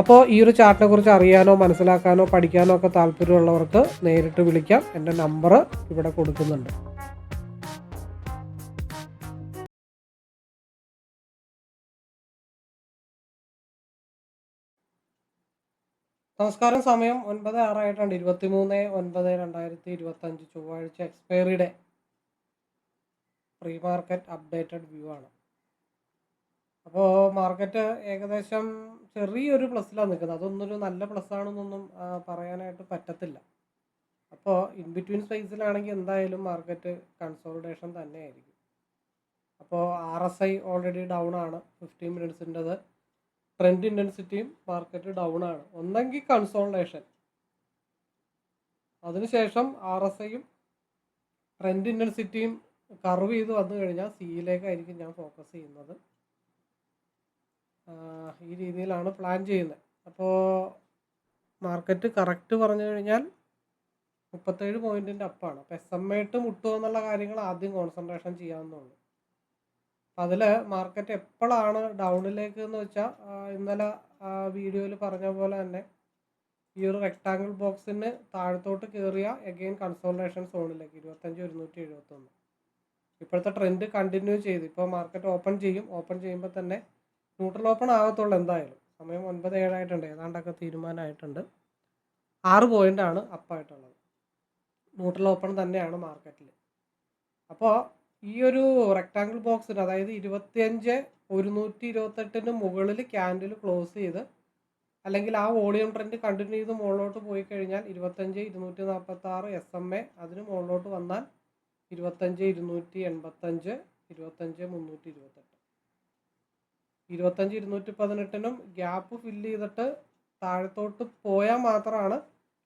അപ്പോൾ ഈ ഒരു ചാർട്ടിനെ കുറിച്ച് അറിയാനോ മനസ്സിലാക്കാനോ പഠിക്കാനോ ഒക്കെ താല്പര്യമുള്ളവർക്ക് നേരിട്ട് വിളിക്കാം. എന്റെ നമ്പർ ഇവിടെ കൊടുക്കുന്നുണ്ട്. നമസ്കാരം. സമയം ഒൻപത് ആറായിട്ടുണ്ട് ഇരുപത്തി മൂന്ന് ഒൻപത് രണ്ടായിരത്തി ഇരുപത്തഞ്ച് ചൊവ്വാഴ്ച എക്സ്പയറിയുടെ പ്രീ മാർക്കറ്റ് അപ്ഡേറ്റഡ് വ്യൂ ആണ്. അപ്പോൾ മാർക്കറ്റ് ഏകദേശം ചെറിയൊരു പ്ലസ്സിലാണ് നിൽക്കുന്നത്. അതൊന്നൊരു നല്ല പ്ലസ് ആണെന്നൊന്നും പറയാനായിട്ട് പറ്റത്തില്ല. അപ്പോൾ ഇൻ ബിറ്റ്വീൻ സ്പേസിലാണെങ്കിൽ എന്തായാലും മാർക്കറ്റ് കൺസോളിഡേഷൻ തന്നെയായിരിക്കും. അപ്പോൾ R S I already down ആണ്. ഫിഫ്റ്റീൻ മിനിറ്റ്സിന്റെത് ട്രെൻഡ് ഇന്റൻസിറ്റിയും മാർക്കറ്റ് ഡൗൺ ആണ്. ഒന്നെങ്കിൽ കൺസോളിഡേഷൻ അതിനുശേഷം ആർ എസ് ഐയും ട്രെൻഡ് ഇന്റൻസിറ്റിയും കർവ് ചെയ്ത് വന്നു കഴിഞ്ഞാൽ സിയിലേക്കായിരിക്കും ഞാൻ ഫോക്കസ് ചെയ്യുന്നത്. ഈ രീതിയിലാണ് പ്ലാൻ ചെയ്യുന്നത്. അപ്പോൾ മാർക്കറ്റ് കറക്റ്റ് പറഞ്ഞു കഴിഞ്ഞാൽ മുപ്പത്തേഴ് പോയിന്റിന്റെ അപ്പാണ് അപ്പോൾ എസ് എം ഐട്ട് മുട്ടുമോ എന്നുള്ള കാര്യങ്ങൾ ആദ്യം കോൺസെൻട്രേഷൻ ചെയ്യാവുന്നുള്ളൂ അപ്പം അതിൽ മാർക്കറ്റ് എപ്പോഴാണ് ഡൗണിലേക്ക് എന്ന് വെച്ചാൽ ഇന്നലെ വീഡിയോയിൽ പറഞ്ഞ പോലെ തന്നെ ഈ ഒരു റെക്ടാങ്കിൾ ബോക്സിന് താഴത്തോട്ട് കയറിയ എഗെയിൻ കൺസോൾട്ടേഷൻ സോണിലേക്ക് ഇരുപത്തഞ്ച് ഒരുന്നൂറ്റി എഴുപത്തൊന്ന്. ഇപ്പോഴത്തെ ട്രെൻഡ് കണ്ടിന്യൂ ചെയ്ത്. ഇപ്പോൾ മാർക്കറ്റ് ഓപ്പൺ ചെയ്യും. ഓപ്പൺ ചെയ്യുമ്പോൾ തന്നെ ന്യൂട്രൽ ഓപ്പൺ ആകത്തുള്ളൂ എന്തായാലും. സമയം ഒൻപത് ഏഴായിട്ടുണ്ട്. ഏതാണ്ടൊക്കെ തീരുമാനമായിട്ടുണ്ട്. ആറ് പോയിന്റ് ആണ് അപ്പായിട്ടുള്ളത്. ന്യൂട്രൽ ഓപ്പൺ തന്നെയാണ് മാർക്കറ്റിൽ അപ്പോൾ ഈ ഒരു റെക്ടാങ്കിൾ ബോക്സിന് അതായത് ഇരുപത്തിയഞ്ച് ഒരുന്നൂറ്റി ഇരുപത്തെട്ടിന് മുകളിൽ ക്യാൻഡിൽ ക്ലോസ് ചെയ്ത് അല്ലെങ്കിൽ ആ വോളിയം ട്രെൻഡ് കണ്ടിന്യൂ ചെയ്ത് മുകളിലോട്ട് പോയി കഴിഞ്ഞാൽ ഇരുപത്തഞ്ച് ഇരുന്നൂറ്റി നാൽപ്പത്തി ആറ് എസ് എം എ അതിന് മുകളിലോട്ട് വന്നാൽ ഇരുപത്തഞ്ച് ഇരുന്നൂറ്റി എൺപത്തഞ്ച് ഇരുപത്തഞ്ച് മുന്നൂറ്റി ഇരുപത്തെട്ട് ഇരുപത്തഞ്ച് ഇരുന്നൂറ്റി പതിനെട്ടിനും ഗ്യാപ്പ് ഫില്ല് ചെയ്തിട്ട് താഴത്തോട്ട് പോയാൽ മാത്രമാണ്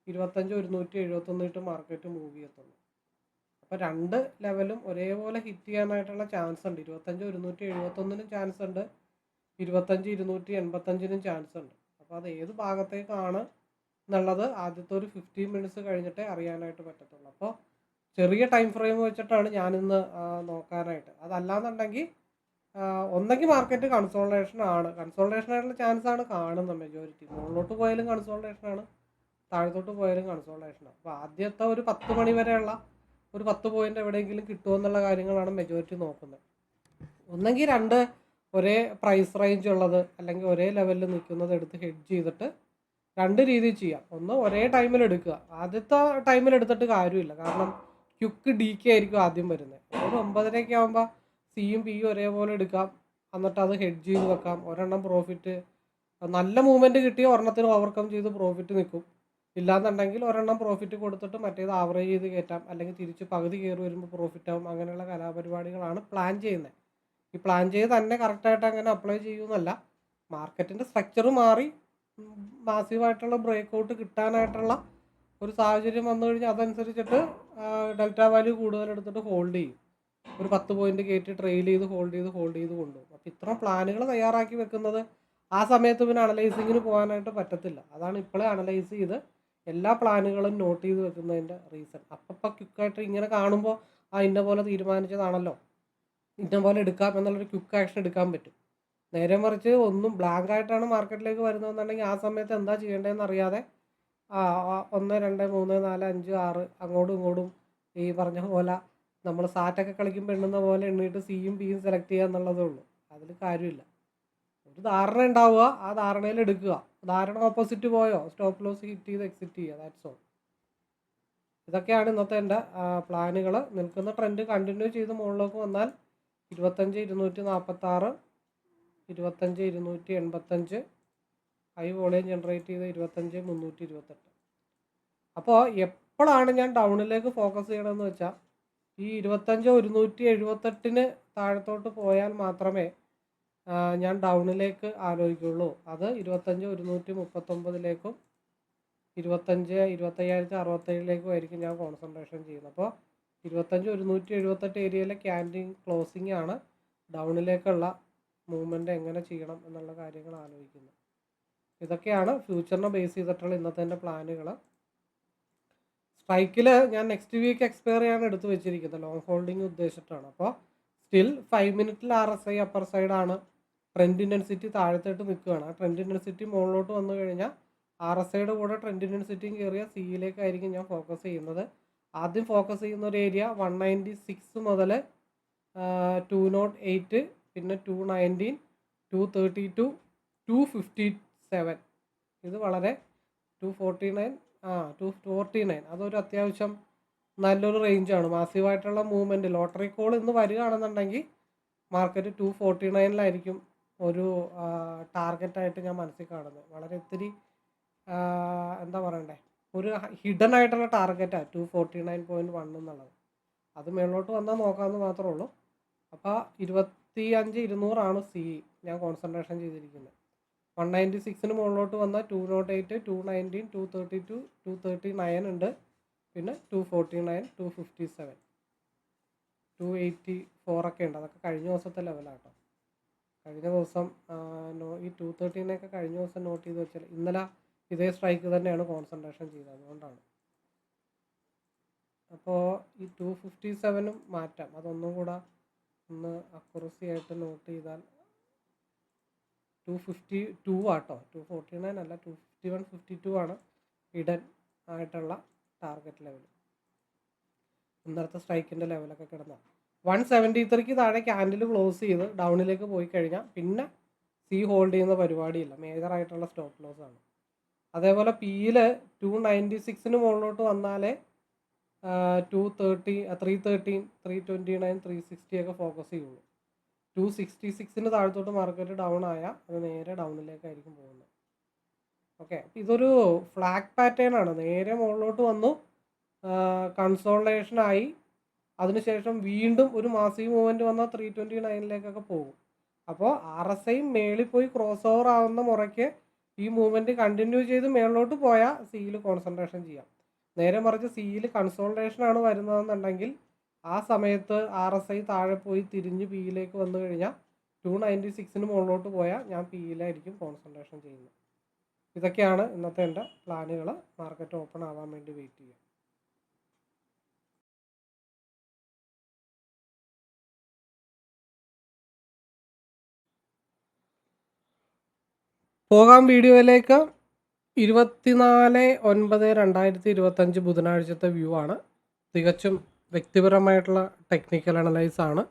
ഇരുപത്തഞ്ച് ഒരുന്നൂറ്റി എഴുപത്തൊന്നിട്ട് മാർക്കറ്റ് മൂവ് ചെയ്യത്തുള്ളൂ. അപ്പോൾ രണ്ട് ലെവലും ഒരേപോലെ ഹിറ്റ് ചെയ്യാനായിട്ടുള്ള ചാൻസ് ഉണ്ട്. ഇരുപത്തഞ്ച് ഒരുന്നൂറ്റി എഴുപത്തൊന്നിനും ചാൻസ് ഉണ്ട്. ഇരുപത്തഞ്ച് ഇരുന്നൂറ്റി എൺപത്തഞ്ചിനും ചാൻസ് ഉണ്ട്. അപ്പോൾ അത് ഏത് ഭാഗത്തേക്കാണ് എന്നുള്ളത് ആദ്യത്തെ ഒരു ഫിഫ്റ്റീൻ മിനിറ്റ്സ് കഴിഞ്ഞിട്ടേ അറിയാനായിട്ട് പറ്റത്തുള്ളൂ. അപ്പോൾ ചെറിയ ടൈം ഫ്രെയിം വെച്ചിട്ടാണ് ഞാനിന്ന് നോക്കാനായിട്ട്. അതല്ലാന്നുണ്ടെങ്കിൽ ഒന്നെങ്കിൽ മാർക്കറ്റ് കൺസോൾട്ടേഷൻ ആണ്. കൺസോൾട്ടേഷൻ ആയിട്ടുള്ള ചാൻസ് ആണ് കാണുന്നത് മെജോറിറ്റി മുകളിലോട്ട് പോയാലും കൺസോൾട്ടേഷൻ ആണ് താഴത്തോട്ട് പോയാലും കൺസോൾട്ടേഷൻ ആണ്. അപ്പോൾ ആദ്യത്തെ ഒരു പത്ത് മണി വരെയുള്ള ഒരു പത്ത് പോയിന്റ് എവിടെയെങ്കിലും കിട്ടുമോ എന്നുള്ള കാര്യങ്ങളാണ് മെജോറിറ്റി നോക്കുന്നത്. ഒന്നെങ്കിൽ രണ്ട് ഒരേ പ്രൈസ് റേഞ്ച് ഉള്ളത് അല്ലെങ്കിൽ ഒരേ ലെവലിൽ നിൽക്കുന്നത് എടുത്ത് ഹെഡ് ചെയ്തിട്ട് രണ്ട് രീതിയിൽ ചെയ്യാം. ഒന്ന് ഒരേ ടൈമിൽ എടുക്കുക. ആദ്യത്തെ ടൈമിൽ എടുത്തിട്ട് കാര്യമില്ല. കാരണം ക്യുക്ക് ഡി കെ ആയിരിക്കും ആദ്യം വരുന്നത്. ഒരു ഒമ്പതരയൊക്കെ ആകുമ്പോൾ സിയും പിയും ഒരേപോലെ എടുക്കാം. എന്നിട്ട് അത് ഹെഡ് ചെയ്ത് വെക്കാം. ഒരെണ്ണം പ്രോഫിറ്റ് നല്ല മൂവ്മെന്റ് കിട്ടിയ ഒരെണ്ണത്തിന് ഓവർകം ചെയ്ത് പ്രോഫിറ്റ് നിൽക്കും. ഇല്ലാന്നുണ്ടെങ്കിൽ ഒരെണ്ണം പ്രോഫിറ്റ് കൊടുത്തിട്ട് മറ്റേത് ആവറേജ് ചെയ്ത് കയറ്റാം. അല്ലെങ്കിൽ തിരിച്ച് പകുതി കയറി വരുമ്പോൾ പ്രോഫിറ്റ് ആവും. അങ്ങനെയുള്ള കലാപരിപാടികളാണ് പ്ലാൻ ചെയ്യുന്നത്. ഈ പ്ലാൻ ചെയ്ത് തന്നെ കറക്റ്റായിട്ട് അങ്ങനെ അപ്ലൈ ചെയ്യുമെന്നല്ല മാർക്കറ്റിന്റെ സ്ട്രക്ചർ മാറി മാസീവായിട്ടുള്ള ബ്രേക്ക് ഔട്ട് കിട്ടാനായിട്ടുള്ള ഒരു സാഹചര്യം വന്നു കഴിഞ്ഞാൽ അതനുസരിച്ചിട്ട് ഡെൽറ്റ വാല്യൂ കൂടുതൽ എടുത്തിട്ട് ഹോൾഡ് ചെയ്യും. ഒരു പത്ത് പോയിന്റ് കയറ്റി ട്രെയിൽ ചെയ്ത് ഹോൾഡ് ചെയ്ത് ഹോൾഡ് ചെയ്ത് കൊണ്ടുപോകും. അപ്പോൾ ഇത്ര പ്ലാനുകൾ തയ്യാറാക്കി വെക്കുന്നത് ആ സമയത്ത് പിന്നെ അനലൈസിങ്ങിന് പോകാനായിട്ട് പറ്റത്തില്ല. അതാണ് ഇപ്പോഴേ അനലൈസ് ചെയ്ത് എല്ലാ പ്ലാനുകളും നോട്ട് ചെയ്ത് വെക്കുന്നതിന്റെ റീസൺ അപ്പം ക്യുക്കായിട്ട് ഇങ്ങനെ കാണുമ്പോൾ ആ ഇന്ന പോലെ തീരുമാനിച്ചതാണല്ലോ. ഇന്ന പോലെ എടുക്കാം എന്നുള്ളൊരു ക്യുക്ക് ആക്ഷൻ എടുക്കാൻ പറ്റും. നേരെ മറിച്ച് ഒന്നും ബ്ലാങ്ക് ആയിട്ടാണ് മാർക്കറ്റിലേക്ക് വരുന്നതെന്നുണ്ടെങ്കിൽ ആ സമയത്ത് എന്താ ചെയ്യേണ്ടതെന്ന് അറിയാതെ ഒന്ന് രണ്ട് മൂന്ന് നാല് അഞ്ച് ആറ് അങ്ങോട്ടും ഇങ്ങോട്ടും ഈ പറഞ്ഞ പോലെ നമ്മൾ സാറ്റൊക്കെ കളിക്കുമ്പോൾ എണ്ണുന്ന പോലെ എണ്ണിയിട്ട് സിയും പിയും സെലക്ട് ചെയ്യുക എന്നുള്ളതേ ഉള്ളൂ. അതിൽ കാര്യമില്ല. ഒരു ധാരണ ഉണ്ടാവുക ആ ധാരണയിൽ എടുക്കുക. ധാരണ ഓപ്പോസിറ്റ് പോയോ സ്റ്റോപ്പ് ലോസ് ഹിറ്റ് ചെയ്ത് എക്സിറ്റ് ചെയ്യുക ദാറ്റ്സ് ഓൾ ഇതൊക്കെയാണ് ഇന്നത്തെ എന്റെ പ്ലാനുകൾ നിൽക്കുന്ന ട്രെൻഡ് കണ്ടിന്യൂ ചെയ്ത് മുകളിലേക്ക് വന്നാൽ ഇരുപത്തഞ്ച് ഇരുന്നൂറ്റി നാൽപ്പത്താറ് ഇരുപത്തഞ്ച് ഇരുന്നൂറ്റി എൺപത്തഞ്ച് ഹൈ വോളിയം ജനറേറ്റ് ചെയ്ത് ഇരുപത്തഞ്ച് മുന്നൂറ്റി ഇരുപത്തെട്ട്. അപ്പോൾ എപ്പോഴാണ് ഞാൻ ഡൗണിലേക്ക് ഫോക്കസ് ചെയ്യണമെന്ന് വെച്ചാൽ ഈ ഇരുപത്തഞ്ച് ഒരുന്നൂറ്റി എഴുപത്തെട്ടിന് താഴത്തോട്ട് പോയാൽ മാത്രമേ ഞാൻ ഡൗണിലേക്ക് ആലോചിക്കുള്ളൂ. അത് ഇരുപത്തഞ്ച് ഒരുന്നൂറ്റി മുപ്പത്തൊമ്പതിലേക്കും ഇരുപത്തഞ്ച് ഇരുപത്തയ്യായിരത്തി അറുപത്തേഴിലേക്കും ആയിരിക്കും ഞാൻ കോൺസെൻട്രേഷൻ ചെയ്യുന്നത്. അപ്പോൾ ഇരുപത്തഞ്ച് ഒരുന്നൂറ്റി എഴുപത്തെട്ട് ഏരിയയിലെ ക്യാന്റീൻ ക്ലോസിംഗ് ആണ് ഡൗണിലേക്കുള്ള മൂവ്മെന്റ് എങ്ങനെ ചെയ്യണം എന്നുള്ള കാര്യങ്ങൾ ആലോചിക്കുന്നത്. ഇതൊക്കെയാണ് ഫ്യൂച്ചറിനെ ബേസ് ചെയ്തിട്ടുള്ള ഇന്നത്തെ എന്റെ പ്ലാനുകൾ സ്ട്രൈക്കിൽ ഞാൻ നെക്സ്റ്റ് വീക്ക് എക്സ്പയർ ചെയ്യാൻ എടുത്തു വെച്ചിരിക്കുന്നത്. ലോങ് ഹോൾഡിംഗ് ഉദ്ദേശിച്ചിട്ടാണ്. അപ്പോൾ സ്റ്റിൽ ഫൈവ് മിനിറ്റിൽ ആർ എസ് ഐ അപ്പർ സൈഡാണ് ട്രെൻഡ് ഇന്റൻസിറ്റി താഴത്തോട്ട് നിൽക്കുകയാണ്. ആ ട്രെൻഡ് ഇന്റൻസിറ്റി മുകളിലോട്ട് വന്നു കഴിഞ്ഞാൽ ആർ എസ് ഐയുടെ കൂടെ ട്രെൻഡ് ഇന്റൻസിറ്റിയും കയറിയ സിയിലേക്കായിരിക്കും ഞാൻ ഫോക്കസ് ചെയ്യുന്നത്. ആദ്യം ഫോക്കസ് ചെയ്യുന്ന ഒരു ഏരിയ വൺ നയന്റി സിക്സ് മുതൽ ടു നോട്ട് എയ്റ്റ് പിന്നെ two nineteen two thirty two two fifty seven ഇത് വളരെ ടു ഫോർട്ടി നയൻ ആ ടു ഫോർട്ടി നയൻ അതൊരു അത്യാവശ്യം നല്ലൊരു റേഞ്ചാണ്. മാസീവായിട്ടുള്ള മൂവ്മെന്റ് ലോട്ടറി കോൾ ഇന്ന് വരികയാണെന്നുണ്ടെങ്കിൽ മാർക്കറ്റ് ടു ഫോർട്ടി നയനിലായിരിക്കും ഒരു ടാർഗറ്റായിട്ട് ഞാൻ മനസ്സിൽ കാണുന്നത്. വളരെ ഇത്തിരി എന്താ പറയണ്ടേ? ഒരു ഹിഡൻ ആയിട്ടുള്ള ടാർഗറ്റാണ് two forty nine point one എന്നുള്ളത്. അത് മേളിലോട്ട് വന്നാൽ നോക്കാമെന്ന് മാത്രമേ ഉള്ളൂ. അപ്പോൾ ഇരുപത്തി അഞ്ച് ഇരുന്നൂറാണ് സി ഞാൻ കോൺസെൻട്രേഷൻ ചെയ്തിരിക്കുന്നത്. നയന്റി സിക്സിന് മുകളിലോട്ട് വന്നാൽ two nought eight two nineteen two thirty two two thirty nine ഉണ്ട്. പിന്നെ two forty nine two fifty seven two eighty ഫോറൊക്കെ ഉണ്ട്. അതൊക്കെ കഴിഞ്ഞ ദിവസത്തെ ലെവലാട്ടോ കഴിഞ്ഞ ദിവസം ഈ ടു തേർട്ടീനൊക്കെ കഴിഞ്ഞ ദിവസം നോട്ട് ചെയ്ത് വെച്ചാൽ ഇന്നലെ ഇതേ സ്ട്രൈക്ക് തന്നെയാണ് കോൺസെൻട്രേഷൻ ചെയ്തത് അതുകൊണ്ടാണ്. അപ്പോൾ ഈ ടു ഫിഫ്റ്റി സെവനും മാറ്റാം. അതൊന്നും കൂടെ ഒന്ന് അക്യുറസി ആയിട്ട് നോട്ട് ചെയ്താൽ ടു ഫിഫ്റ്റി ടു ആട്ടോ. ടു ഫോർട്ടി നയൻ അല്ല two fifty one fifty two ആണ് ഇടൻ ആയിട്ടുള്ള ടാർഗറ്റ് ലെവൽ ഇന്നലത്തെ സ്ട്രൈക്കിന്റെ ലെവലൊക്കെ കിടന്ന. വൺ സെവന്റി ത്രീക്ക് താഴെ ക്യാൻഡിൽ ക്ലോസ് ചെയ്ത് ഡൗണിലേക്ക് പോയി കഴിഞ്ഞാൽ പിന്നെ സി ഹോൾഡ് ചെയ്യുന്ന പരിപാടിയില്ല. മേജർ ആയിട്ടുള്ള സ്റ്റോപ്പ് ലോസ് ആണ്. അതേപോലെ പിയിൽ ടു നയന്റി സിക്സിന് മുകളിലോട്ട് വന്നാലേ two thirty three thirteen three twenty nine three sixty ഒക്കെ ഫോക്കസ് ചെയ്യുള്ളൂ. ടു സിക്സ്റ്റി സിക്സിന് താഴത്തോട്ട് മാർക്കറ്റ് ഡൗൺ ആയാൽ അത് നേരെ ഡൗണിലേക്കായിരിക്കും പോകുന്നത്. ഓക്കെ അപ്പോൾ ഇതൊരു ഫ്ലാഗ് പാറ്റേൺ ആണ്. നേരെ മുകളിലോട്ട് വന്നു കൺസോൾട്ടേഷൻ ആയി. അതിനുശേഷം വീണ്ടും ഒരു മാസീവ് മൂവ്മെന്റ് വന്നാൽ ത്രീ ട്വന്റി നയനിലേക്കൊക്കെ പോകും. അപ്പോൾ ആർ എസ് ഐ മേളിൽ പോയി ക്രോസ് ഓവർ ആവുന്ന മുറയ്ക്ക് ഈ മൂവ്മെന്റ് കണ്ടിന്യൂ ചെയ്ത് മേളിലോട്ട് പോയാൽ സിയിൽ കോൺസെൻട്രേഷൻ ചെയ്യാം. നേരെ മറിച്ച് സിയിൽ കൺസോൾട്ടേഷൻ ആണ് വരുന്നതെന്നുണ്ടെങ്കിൽ ആ സമയത്ത് ആർ എസ് ഐ താഴെ പോയി തിരിഞ്ഞ് പിയിലേക്ക് വന്നു കഴിഞ്ഞാൽ ടു നയന്റി സിക്സിന് മുകളിലോട്ട് പോയാൽ ഞാൻ പിയിലായിരിക്കും കോൺസെൻട്രേഷൻ ചെയ്യുന്നത്. ഇതൊക്കെയാണ് ഇന്നത്തെ എന്റെ പ്ലാനുകൾ. മാർക്കറ്റ് ഓപ്പൺ ആവാൻ വേണ്ടി വെയിറ്റ് ചെയ്യുക. പോകാം വീഡിയോയിലേക്ക്. ഇരുപത്തിനാല് ഒൻപത് രണ്ടായിരത്തി ഇരുപത്തഞ്ച് ബുധനാഴ്ചത്തെ വ്യൂ ആണ്. തികച്ചും വ്യക്തിപരമായിട്ടുള്ള ടെക്നിക്കൽ അനലൈസ് ആണ്.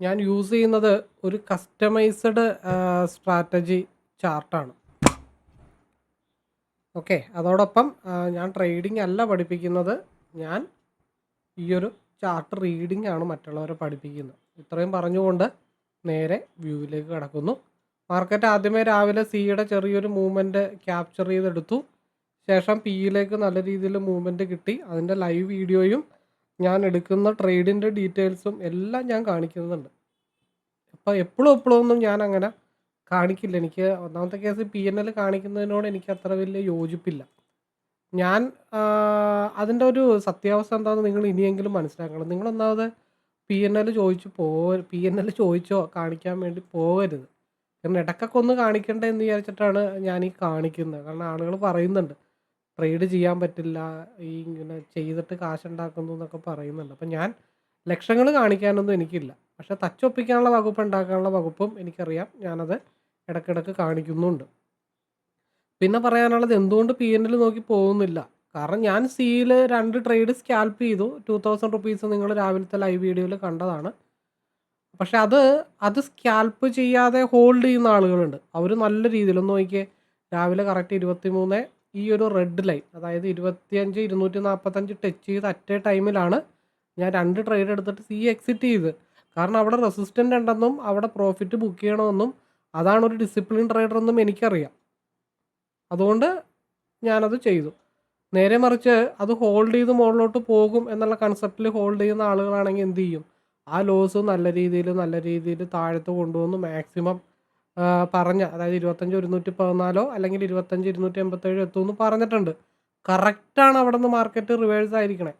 ഞാൻ യൂസ് ചെയ്യുന്നത് ഒരു കസ്റ്റമൈസ്ഡ് സ്ട്രാറ്റജി ചാർട്ടാണ് ഓക്കെ അതോടൊപ്പം ഞാൻ ട്രേഡിംഗ് അല്ല പഠിപ്പിക്കുന്നത്. ഞാൻ ഈ ഒരു ചാർട്ട് റീഡിംഗ് ആണ് മറ്റുള്ളവരെ പഠിപ്പിക്കുന്നത്. ഇത്രയും പറഞ്ഞുകൊണ്ട് നേരെ വ്യൂവിലേക്ക് കിടക്കുന്നു. മാർക്കറ്റ് ആദ്യമേ രാവിലെ സിയുടെ ചെറിയൊരു മൂവ്മെന്റ് ക്യാപ്ചർ ചെയ്തെടുത്തു. ശേഷം പിയിലേക്ക് നല്ല രീതിയിൽ മൂവ്മെന്റ് കിട്ടി. അതിന്റെ ലൈവ് വീഡിയോയും ഞാൻ എടുക്കുന്ന ട്രേഡിന്റെ ഡീറ്റെയിൽസും എല്ലാം ഞാൻ കാണിക്കുന്നുണ്ട്. അപ്പോൾ എപ്പോഴും എപ്പോഴും ഒന്നും ഞാൻ അങ്ങനെ കാണിക്കില്ല. എനിക്ക് ഒന്നാമത്തെ കേസ് പി എൻ എൽ കാണിക്കുന്നതിനോട് എനിക്ക് അത്ര വലിയ യോജിപ്പില്ല. ഞാൻ അതിന്റെ ഒരു സത്യാവസ്ഥ എന്താണെന്ന് നിങ്ങൾ ഇനിയെങ്കിലും മനസ്സിലാക്കണം. നിങ്ങളൊന്നാമത് പി എൻ എൽ ചോദിച്ചു പോ പി എൻ എൽ ചോദിച്ചോ കാണിക്കാൻ വേണ്ടി പോകരുത്. കാരണം ഇടയ്ക്കൊക്കെ ഒന്ന് കാണിക്കണ്ടേ എന്ന് വിചാരിച്ചിട്ടാണ് ഞാൻ ഈ കാണിക്കുന്നത്. കാരണം ആളുകൾ പറയുന്നുണ്ട്. ട്രേഡ് ചെയ്യാൻ പറ്റില്ല ഈ ഇങ്ങനെ ചെയ്തിട്ട് കാശുണ്ടാക്കുന്നു എന്നൊക്കെ പറയുന്നുണ്ട്. അപ്പം ഞാൻ ലക്ഷങ്ങൾ കാണിക്കാനൊന്നും എനിക്കില്ല. പക്ഷെ തച്ചൊപ്പിക്കാനുള്ള വകുപ്പ് ഉണ്ടാക്കാനുള്ള വകുപ്പും എനിക്കറിയാം. ഞാനത് ഇടയ്ക്കിടയ്ക്ക് കാണിക്കുന്നുണ്ട്. പിന്നെ പറയാനുള്ളത് എന്തുകൊണ്ട് പി എൻ എൽ നോക്കി പോകുന്നില്ല? കാരണം ഞാൻ സിയിൽ രണ്ട് ട്രേഡ് സ്കാൽപ്പ് ചെയ്തു. ടു തൗസൻഡ് റുപ്പീസ് നിങ്ങൾ രാവിലത്തെ ലൈവ് വീഡിയോയിൽ കണ്ടതാണ്. പക്ഷെ അത് അത് സ്കാൽപ്പ് ചെയ്യാതെ ഹോൾഡ് ചെയ്യുന്ന ആളുകളുണ്ട്. അവർ നല്ല രീതിയിൽ ഒന്ന് നോക്കിയേ. രാവിലെ കറക്റ്റ് ഇരുപത്തി മൂന്ന് ഈ ഒരു റെഡ് ലൈൻ അതായത് ഇരുപത്തിയഞ്ച് ഇരുന്നൂറ്റി നാൽപ്പത്തഞ്ച് ടച്ച് ചെയ്ത് അറ്റ് ടൈമിലാണ് ഞാൻ രണ്ട് ട്രേഡ് എടുത്തിട്ട് സി എക്സിറ്റ് ചെയ്ത്. കാരണം അവിടെ റെസിസ്റ്റന്റ് ഉണ്ടെന്നും അവിടെ പ്രോഫിറ്റ് ബുക്ക് ചെയ്യണമെന്നും അതാണ് ഒരു ഡിസിപ്ലിൻ ട്രേഡർ എന്നും എനിക്കറിയാം. അതുകൊണ്ട് ഞാനത് ചെയ്തു. നേരെ മറിച്ച് അത് ഹോൾഡ് ചെയ്ത് മുകളിലോട്ട് പോകും എന്നുള്ള കൺസെപ്റ്റിൽ ഹോൾഡ് ചെയ്യുന്ന ആളുകളാണെങ്കിൽ എന്ത് ചെയ്യും? ആ ലോസ് നല്ല രീതിയിൽ നല്ല രീതിയിൽ താഴത്ത് കൊണ്ടുവന്ന് മാക്സിമം പറഞ്ഞ അതായത് ഇരുപത്തഞ്ച് ഒരുന്നൂറ്റി പതിനാലോ അല്ലെങ്കിൽ ഇരുപത്തഞ്ച് ഇരുന്നൂറ്റി എൺപത്തേഴ് എത്തുമെന്ന് പറഞ്ഞിട്ടുണ്ട്. കറക്റ്റാണ് അവിടെ നിന്ന് മാർക്കറ്റ് റിവേഴ്സ് ആയിരിക്കണേ.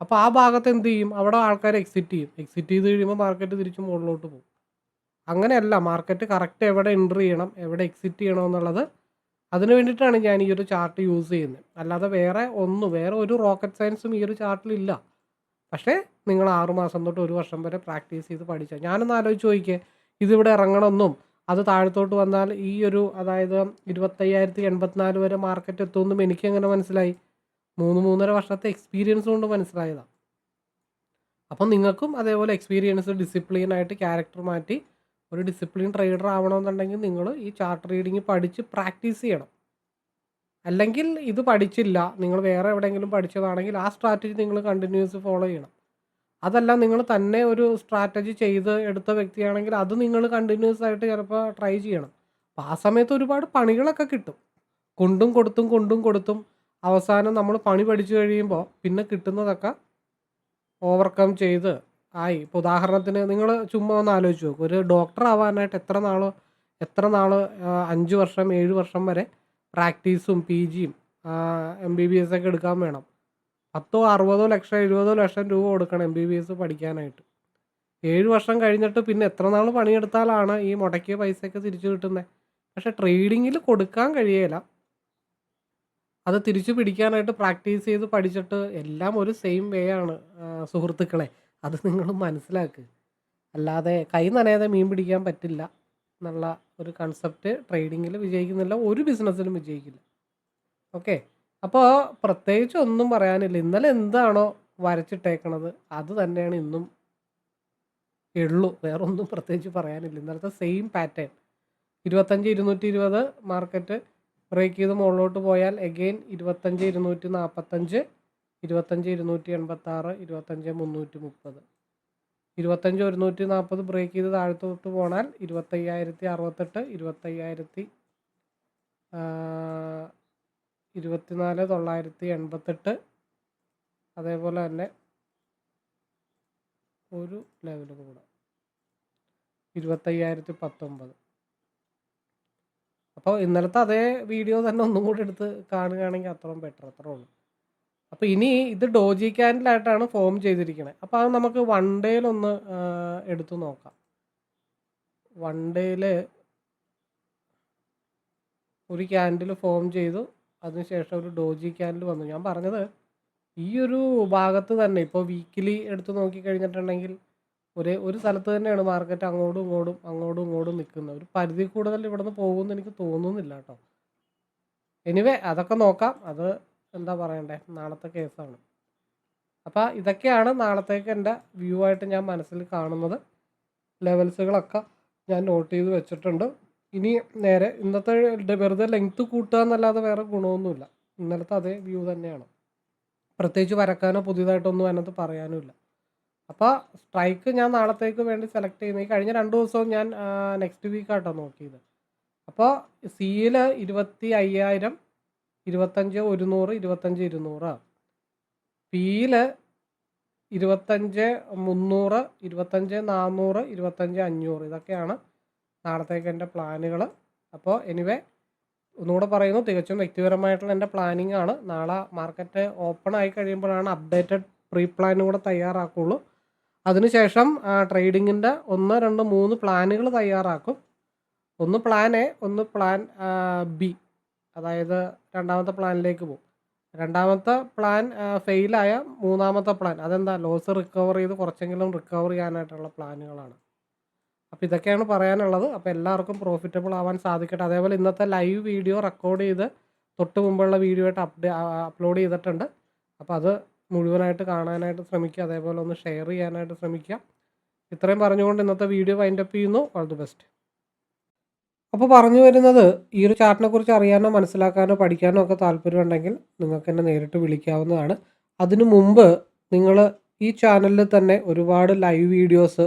അപ്പോൾ ആ ഭാഗത്ത് എന്ത് ചെയ്യും? അവിടെ ആൾക്കാർ എക്സിറ്റ് ചെയ്യും. എക്സിറ്റ് ചെയ്ത് കഴിയുമ്പോൾ മാർക്കറ്റ് തിരിച്ച് മുകളിലോട്ട് പോകും. അങ്ങനെയല്ല മാർക്കറ്റ് കറക്റ്റ് എവിടെ എൻട്രി ചെയ്യണം എവിടെ എക്സിറ്റ് ചെയ്യണം എന്നുള്ളത് അതിന് വേണ്ടിയിട്ടാണ് ഞാൻ ഈ ഒരു ചാർട്ട് യൂസ് ചെയ്യുന്നത്. അല്ലാതെ വേറെ ഒന്നും വേറെ ഒരു റോക്കറ്റ് സയൻസും ഈ ഒരു ചാർട്ടിലില്ല പക്ഷേ നിങ്ങൾ ആറുമാസം തൊട്ട് ഒരു വർഷം വരെ പ്രാക്ടീസ് ചെയ്ത് പഠിച്ചാൽ ഞാനൊന്ന് ആലോചിച്ച് നോക്കിയേ ഇതിവിടെ ഇറങ്ങണമെന്നും അത് താഴത്തോട്ട് വന്നാൽ ഈ ഒരു അതായത് ഇരുപത്തയ്യായിരത്തി എൺപത്തിനാല് വരെ മാർക്കറ്റ് എത്തുമെന്നും എനിക്ക് അങ്ങനെ മനസ്സിലായി? മൂന്ന് മൂന്നര വർഷത്തെ എക്സ്പീരിയൻസ് കൊണ്ട് മനസ്സിലായതാണ് അപ്പം നിങ്ങൾക്കും അതേപോലെ എക്സ്പീരിയൻസ് ഡിസിപ്ലിൻ ആയിട്ട് ക്യാരക്ടർ മാറ്റി ഒരു ഡിസിപ്ലിൻ ട്രേഡർ ആവണമെന്നുണ്ടെങ്കിൽ നിങ്ങൾ ഈ ചാർട്ട് റീഡിങ് പഠിച്ച് പ്രാക്ടീസ് ചെയ്യണം. അല്ലെങ്കിൽ ഇത് പഠിച്ചില്ല നിങ്ങൾ വേറെ എവിടെയെങ്കിലും പഠിച്ചതാണെങ്കിൽ ആ സ്ട്രാറ്റജി നിങ്ങൾ കണ്ടിന്യൂസ് ഫോളോ ചെയ്യണം. അതല്ല നിങ്ങൾ തന്നെ ഒരു സ്ട്രാറ്റജി ചെയ്ത് എടുത്ത വ്യക്തിയാണെങ്കിൽ അത് നിങ്ങൾ കണ്ടിന്യൂസ് ആയിട്ട് ചിലപ്പോൾ ട്രൈ ചെയ്യണം. അപ്പോൾ ആ സമയത്ത് ഒരുപാട് പണികളൊക്കെ കിട്ടും. കൊണ്ടും കൊടുത്തും കൊണ്ടും കൊടുത്തും. അവസാനം നമ്മൾ പണി പഠിച്ചു കഴിയുമ്പോൾ പിന്നെ കിട്ടുന്നതൊക്കെ ഓവർകം ചെയ്ത് ആയി. ഇപ്പോൾ ഉദാഹരണത്തിന് നിങ്ങൾ ചുമ്മാ ഒന്ന് ആലോചിച്ച് നോക്കും. ഒരു ഡോക്ടർ ആവാനായിട്ട് എത്ര നാൾ എത്ര നാൾ അഞ്ച് വർഷം ഏഴ് വർഷം വരെ പ്രാക്ടീസും പി ജിയും എം ബി ബി എസ് ഒക്കെ എടുക്കാൻ വേണം. പത്തോ അറുപതോ ലക്ഷം എഴുപതോ ലക്ഷം രൂപ കൊടുക്കണം എം ബി ബി എസ് പഠിക്കാനായിട്ട്. ഏഴ് വർഷം കഴിഞ്ഞിട്ട് പിന്നെ എത്ര നാൾ പണിയെടുത്താലാണ് ഈ മുടക്കിയ പൈസയൊക്കെ തിരിച്ചു കിട്ടുന്നത് പക്ഷെ ട്രേഡിങ്ങിൽ കൊടുക്കാൻ കഴിയേല. അത് തിരിച്ചു പിടിക്കാനായിട്ട് പ്രാക്ടീസ് ചെയ്ത് പഠിച്ചിട്ട് എല്ലാം ഒരു സെയിം വേ ആണ് സുഹൃത്തുക്കളെ. അത് നിങ്ങൾ മനസ്സിലാക്കുക അല്ലാതെ കൈ നനയാതെ മീൻ പിടിക്കാൻ പറ്റില്ല എന്നുള്ള ഒരു കൺസെപ്റ്റ് ട്രേഡിങ്ങിൽ വിജയിക്കുന്നില്ല ഒരു ബിസിനസ്സിലും വിജയിക്കില്ല. ഓക്കെ അപ്പോൾ പ്രത്യേകിച്ച് ഒന്നും പറയാനില്ല. ഇന്നലെ എന്താണോ വരച്ചിട്ടേക്കണത് അത് തന്നെയാണ് ഇന്നും ഉള്ളൂ. വേറെ ഒന്നും പ്രത്യേകിച്ച് പറയാനില്ല. ഇന്നലത്തെ സെയിം പാറ്റേൺ ഇരുപത്തഞ്ച് ഇരുന്നൂറ്റി ഇരുപത് മാർക്കറ്റ് ബ്രേക്ക് ചെയ്ത് മുകളിലോട്ട് പോയാൽ എഗെയിൻ ഇരുപത്തഞ്ച് ഇരുന്നൂറ്റി നാൽപ്പത്തഞ്ച് ഇരുപത്തഞ്ച് ഇരുന്നൂറ്റി എൺപത്തി ആറ് ഇരുപത്തഞ്ച് മുന്നൂറ്റി മുപ്പത് ഇരുപത്തഞ്ച് ഒരുന്നൂറ്റി നാൽപ്പത് ബ്രേക്ക് ചെയ്ത് താഴത്തോട്ട് പോണാൽ ഇരുപത്തയ്യായിരത്തി അറുപത്തെട്ട് ഇരുപത്തയ്യായിരത്തി ഇരുപത്തിനാല് തൊള്ളായിരത്തി എൺപത്തെട്ട്. അതേപോലെ തന്നെ ഒരു ലെവൽ കൂടെ. ഇരുപത്തയ്യായിരത്തി പത്തൊമ്പത്. അപ്പോൾ ഇന്നലത്തെ അതേ വീഡിയോ തന്നെ ഒന്നും കൂടി എടുത്ത് കാണുകയാണെങ്കിൽ അത്രയും ബെറ്റർ അത്രേ ഉള്ളൂ. അപ്പോൾ ഇനി ഇത് ഡോജി ക്യാൻഡിലായിട്ടാണ് ഫോം ചെയ്തിരിക്കുന്നത് അപ്പോൾ അത് നമുക്ക് വൺ ഡേയിലൊന്ന് എടുത്തു നോക്കാം. വൺ ഡേയിൽ ഒരു ക്യാൻഡിൽ ഫോം ചെയ്തു. അതിനുശേഷം ഒരു ഡോജി ക്യാനൽ വന്നു. ഞാൻ പറഞ്ഞത് ഈ ഒരു ഭാഗത്ത് തന്നെ ഇപ്പോൾ വീക്കിലി എടുത്തു നോക്കി കഴിഞ്ഞിട്ടുണ്ടെങ്കിൽ ഒരേ ഒരു സ്ഥലത്ത് തന്നെയാണ് മാർക്കറ്റ് അങ്ങോട്ടും ഇങ്ങോട്ടും അങ്ങോട്ടും ഇങ്ങോട്ടും നിൽക്കുന്നത്. ഒരു പരിധി കൂടുതൽ ഇവിടുന്ന് പോകുമെന്ന് എനിക്ക് തോന്നുന്നില്ല കേട്ടോ. എനിവേ അതൊക്കെ നോക്കാം. അത് എന്താ പറയണ്ടേ? നാളത്തെ കേസാണ്. അപ്പോൾ ഇതൊക്കെയാണ് നാളത്തേക്ക് എന്റെ വ്യൂ ആയിട്ട് ഞാൻ മനസ്സിൽ കാണുന്നത്. ലെവൽസുകളൊക്കെ ഞാൻ നോട്ട് ചെയ്ത് വെച്ചിട്ടുണ്ട്. ഇനി നേരെ ഇന്നത്തെ വെറുതെ ലെങ്ത്ത് കൂട്ടുക എന്നല്ലാതെ വേറെ ഗുണമൊന്നുമില്ല. ഇന്നലത്തെ അതേ വ്യൂ തന്നെയാണ്. പ്രത്യേകിച്ച് വരക്കാനോ പുതിയതായിട്ടൊന്നും അതിനകത്ത് പറയാനും ഇല്ല അപ്പോൾ സ്ട്രൈക്ക് ഞാൻ നാളത്തേക്ക് വേണ്ടി സെലക്ട് ചെയ്യുന്നത് ഈ കഴിഞ്ഞ രണ്ട് ദിവസവും ഞാൻ നെക്സ്റ്റ് വീക്കാട്ടോ നോക്കിയത്. അപ്പോൾ സിയിൽ ഇരുപത്തി അയ്യായിരം ഇരുപത്തഞ്ച് ഒരുന്നൂറ് ഇരുപത്തഞ്ച് ഇരുന്നൂറ്. പിയിൽ ഇരുപത്തഞ്ച് മുന്നൂറ് ഇരുപത്തഞ്ച് നാന്നൂറ് ഇരുപത്തഞ്ച് അഞ്ഞൂറ്. ഇതൊക്കെയാണ് നാളത്തേക്ക് എന്റെ പ്ലാനുകൾ. അപ്പോൾ എനിവേ ഒന്നുകൂടെ പറയുന്നു തികച്ചും വ്യക്തിപരമായിട്ടുള്ള എന്റെ പ്ലാനിങ് ആണ്. നാളെ മാർക്കറ്റ് ഓപ്പൺ ആയി കഴിയുമ്പോഴാണ് അപ്ഡേറ്റഡ് പ്രീ പ്ലാനും കൂടെ തയ്യാറാക്കുള്ളൂ. അതിനുശേഷം ട്രേഡിങ്ങിന്റെ ഒന്ന് രണ്ട് മൂന്ന് പ്ലാനുകൾ തയ്യാറാക്കും. ഒന്ന് പ്ലാൻ എ ഒന്ന് പ്ലാൻ ബി. അതായത് രണ്ടാമത്തെ പ്ലാനിലേക്ക് പോകും. രണ്ടാമത്തെ പ്ലാൻ ഫെയിലായ മൂന്നാമത്തെ പ്ലാൻ. അതെന്താ ലോസ് റിക്കവർ ചെയ്ത് കുറച്ചെങ്കിലും റിക്കവർ ചെയ്യാനായിട്ടുള്ള പ്ലാനുകളാണ്. അപ്പോൾ ഇതൊക്കെയാണ് പറയാനുള്ളത്. അപ്പോൾ എല്ലാവർക്കും പ്രോഫിറ്റബിൾ ആവാൻ സാധിക്കട്ടെ. അതേപോലെ ഇന്നത്തെ ലൈവ് വീഡിയോ റെക്കോർഡ് ചെയ്ത് തൊട്ട് മുമ്പുള്ള വീഡിയോ ആയിട്ട് അപ്ഡേ അപ്ലോഡ് ചെയ്തിട്ടുണ്ട്. അപ്പോൾ അത് മുഴുവനായിട്ട് കാണാനായിട്ട് ശ്രമിക്കുക. അതേപോലെ ഒന്ന് ഷെയർ ചെയ്യാനായിട്ട് ശ്രമിക്കുക. ഇത്രയും പറഞ്ഞുകൊണ്ട് ഇന്നത്തെ വീഡിയോ വൈൻഡപ്പ് ചെയ്യുന്നു. ഓൾ ദി ബെസ്റ്റ് അപ്പോൾ പറഞ്ഞു വരുന്നത് ഈ ഒരു ചാർട്ടിനെ കുറിച്ച് അറിയാനോ മനസ്സിലാക്കാനോ പഠിക്കാനോ ഒക്കെ താല്പര്യമുണ്ടെങ്കിൽ നിങ്ങൾക്ക് എന്നെ നേരിട്ട് വിളിക്കാവുന്നതാണ്. അതിനു മുമ്പ് നിങ്ങൾ ഈ ചാനലിൽ തന്നെ ഒരുപാട് ലൈവ് വീഡിയോസ്